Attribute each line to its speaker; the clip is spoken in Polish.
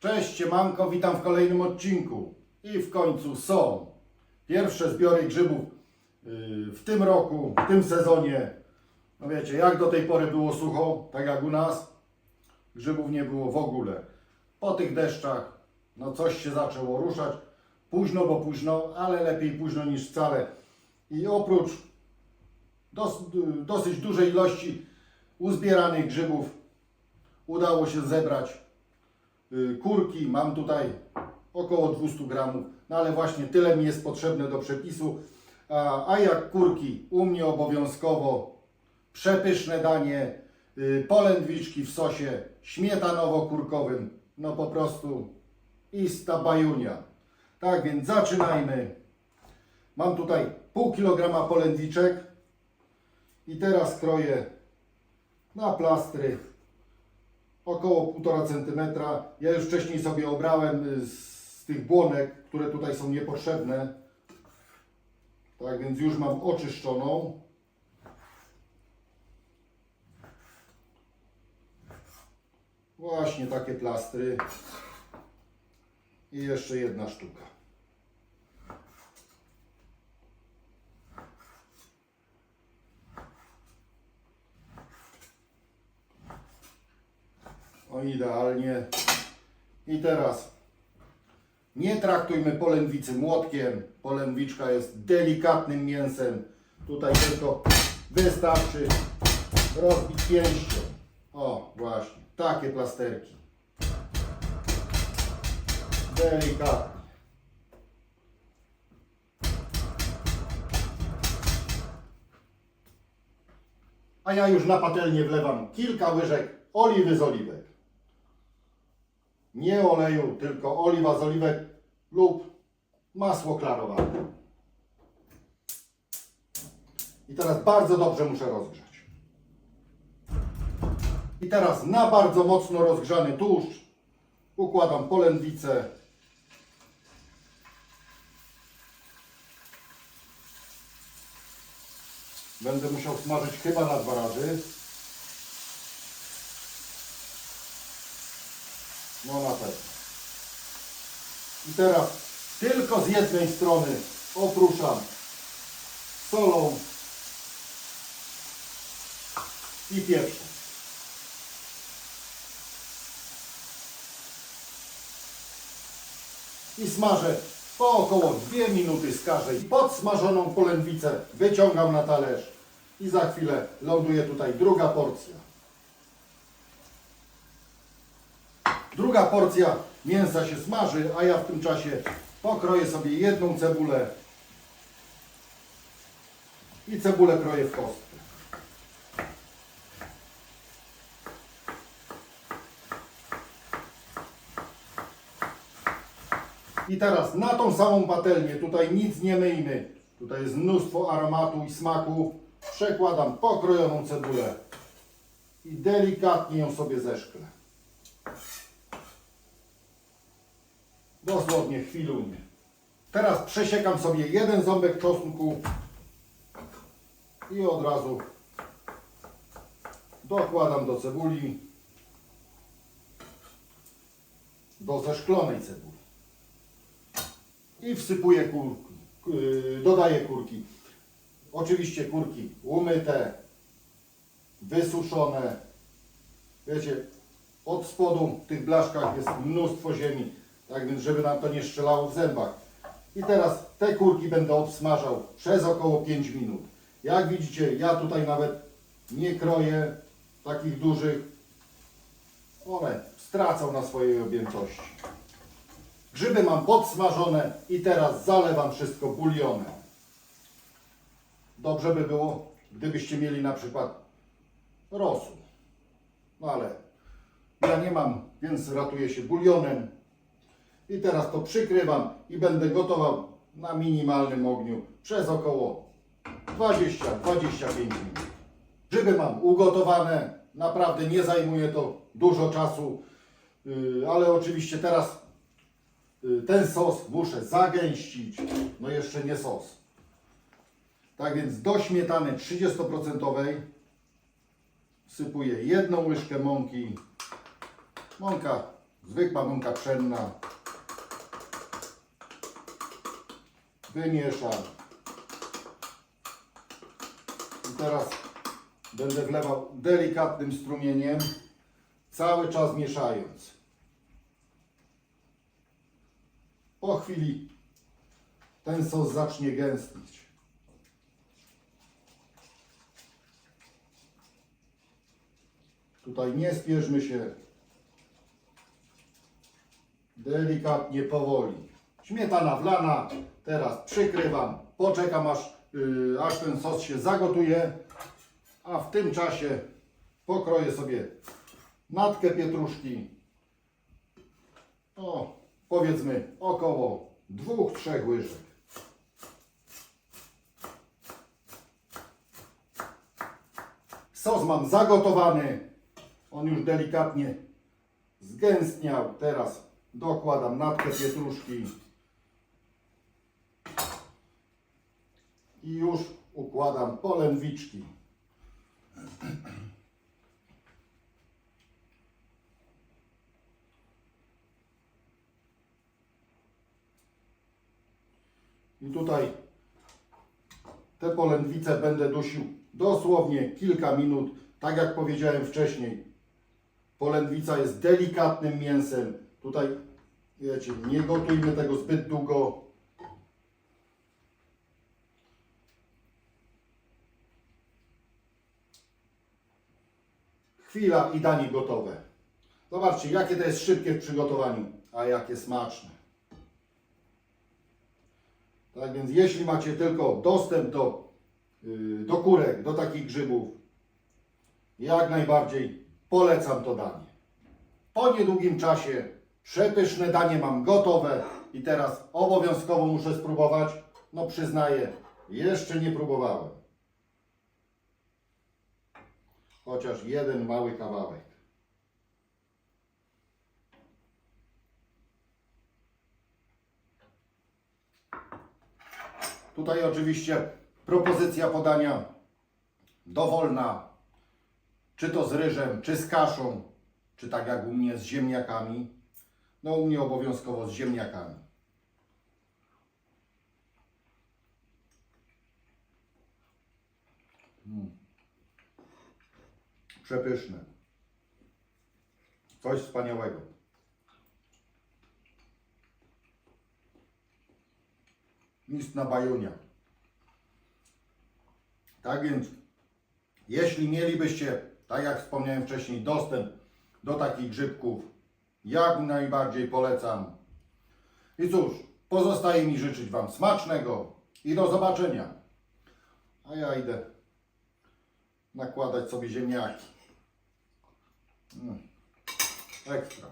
Speaker 1: Cześć, siemanko, witam w kolejnym odcinku. I w końcu są pierwsze zbiory grzybów yy, w tym roku, w tym sezonie. No wiecie, jak do tej pory było sucho, tak jak u nas, grzybów nie było w ogóle. Po tych deszczach, no coś się zaczęło ruszać. Późno, bo późno, ale lepiej późno niż wcale. I oprócz dos, dosyć dużej ilości uzbieranych grzybów udało się zebrać kurki. Mam tutaj około 200 gramów, no ale właśnie tyle mi jest potrzebne do przepisu. A, a jak kurki, u mnie obowiązkowo przepyszne danie, y, polędwiczki w sosie śmietanowo-kurkowym, no po prostu ista bajunia. Tak więc zaczynajmy. Mam tutaj pół kilograma polędwiczek i teraz kroję na plastry około 1,5 cm. Ja już wcześniej sobie obrałem y, z, tych błonek, które tutaj są niepotrzebne. Tak więc już mam oczyszczoną. Właśnie takie plastry. I jeszcze jedna sztuka. O idealnie. I teraz nie traktujmy polędwicy młotkiem. Polędwiczka jest delikatnym mięsem. Tutaj tylko wystarczy rozbić pięścią. O, właśnie, takie plasterki. Delikatnie. A ja już na patelnię wlewam kilka łyżek oliwy z oliwek. Nie oleju, tylko oliwa z oliwek lub masło klarowane. I teraz bardzo dobrze muszę rozgrzać. I teraz na bardzo mocno rozgrzany tłuszcz układam polędwicę. Będę musiał smażyć chyba na dwa razy. No na pewno. I teraz tylko z jednej strony opruszam solą i pieprzem. I smażę po około 2 minuty z każdej. Podsmażoną polędwicę wyciągam na talerz i za chwilę ląduje tutaj druga porcja. Druga porcja mięsa się smaży, a ja w tym czasie pokroję sobie jedną cebulę i cebulę kroję w kostkę. I teraz na tą samą patelnię, tutaj nic nie myjmy, tutaj jest mnóstwo aromatu i smaku, przekładam pokrojoną cebulę i delikatnie ją sobie zeszklę. Dosłownie chwilujnie. Teraz przesiekam sobie jeden ząbek czosnku i od razu dokładam do cebuli, do zeszklonej cebuli i wsypuję kurki, yy, dodaję kurki. Oczywiście kurki umyte, wysuszone. Wiecie, od spodu w tych blaszkach jest mnóstwo ziemi, tak więc żeby nam to nie strzelało w zębach. I teraz te kurki będę obsmażał przez około 5 minut. Jak widzicie, ja tutaj nawet nie kroję takich dużych. One stracą na swojej objętości. Grzyby mam podsmażone i teraz zalewam wszystko bulionem. Dobrze by było, gdybyście mieli na przykład rosół. No ale ja nie mam, więc ratuję się bulionem. I teraz to przykrywam i będę gotował na minimalnym ogniu przez około 20-25 minut. Grzyby mam ugotowane, naprawdę nie zajmuje to dużo czasu, yy, ale oczywiście teraz yy, ten sos muszę zagęścić, no jeszcze nie sos. Tak więc do śmietany 30% wsypuję jedną łyżkę mąki. Mąka zwykła mąka pszenna. Wymieszam. I teraz będę wlewał delikatnym strumieniem, cały czas mieszając. Po chwili ten sos zacznie gęstnieć. Tutaj nie spieszmy się. Delikatnie, powoli. Śmietana wlana. Teraz przykrywam. Poczekam aż, yy, aż ten sos się zagotuje. A w tym czasie pokroję sobie natkę pietruszki. O, powiedzmy około dwóch, trzech łyżek. Sos mam zagotowany. On już delikatnie zgęstniał. Teraz dokładam natkę pietruszki. I już układam polędwiczki. I tutaj te polędwice będę dusił dosłownie kilka minut. Tak jak powiedziałem wcześniej, polędwica jest delikatnym mięsem. Tutaj, wiecie, nie gotujmy tego zbyt długo. Chwila i danie gotowe. Zobaczcie, jakie to jest szybkie w przygotowaniu, a jakie smaczne. Tak więc jeśli macie tylko dostęp do, yy, do kurek, do takich grzybów, jak najbardziej polecam to danie. Po niedługim czasie przepyszne danie mam gotowe i teraz obowiązkowo muszę spróbować. No przyznaję, jeszcze nie próbowałem. Chociaż jeden mały kawałek. Tutaj oczywiście propozycja podania dowolna, czy to z ryżem, czy z kaszą, czy tak jak u mnie z ziemniakami. No u mnie obowiązkowo z ziemniakami. Mm. Przepyszne. Coś wspaniałego. Mistrz na bajunia. Tak więc, jeśli mielibyście, tak jak wspomniałem wcześniej, dostęp do takich grzybków, jak najbardziej polecam. I cóż, pozostaje mi życzyć Wam smacznego i do zobaczenia. A ja idę nakładać sobie ziemniaki. うん。早く作ろう。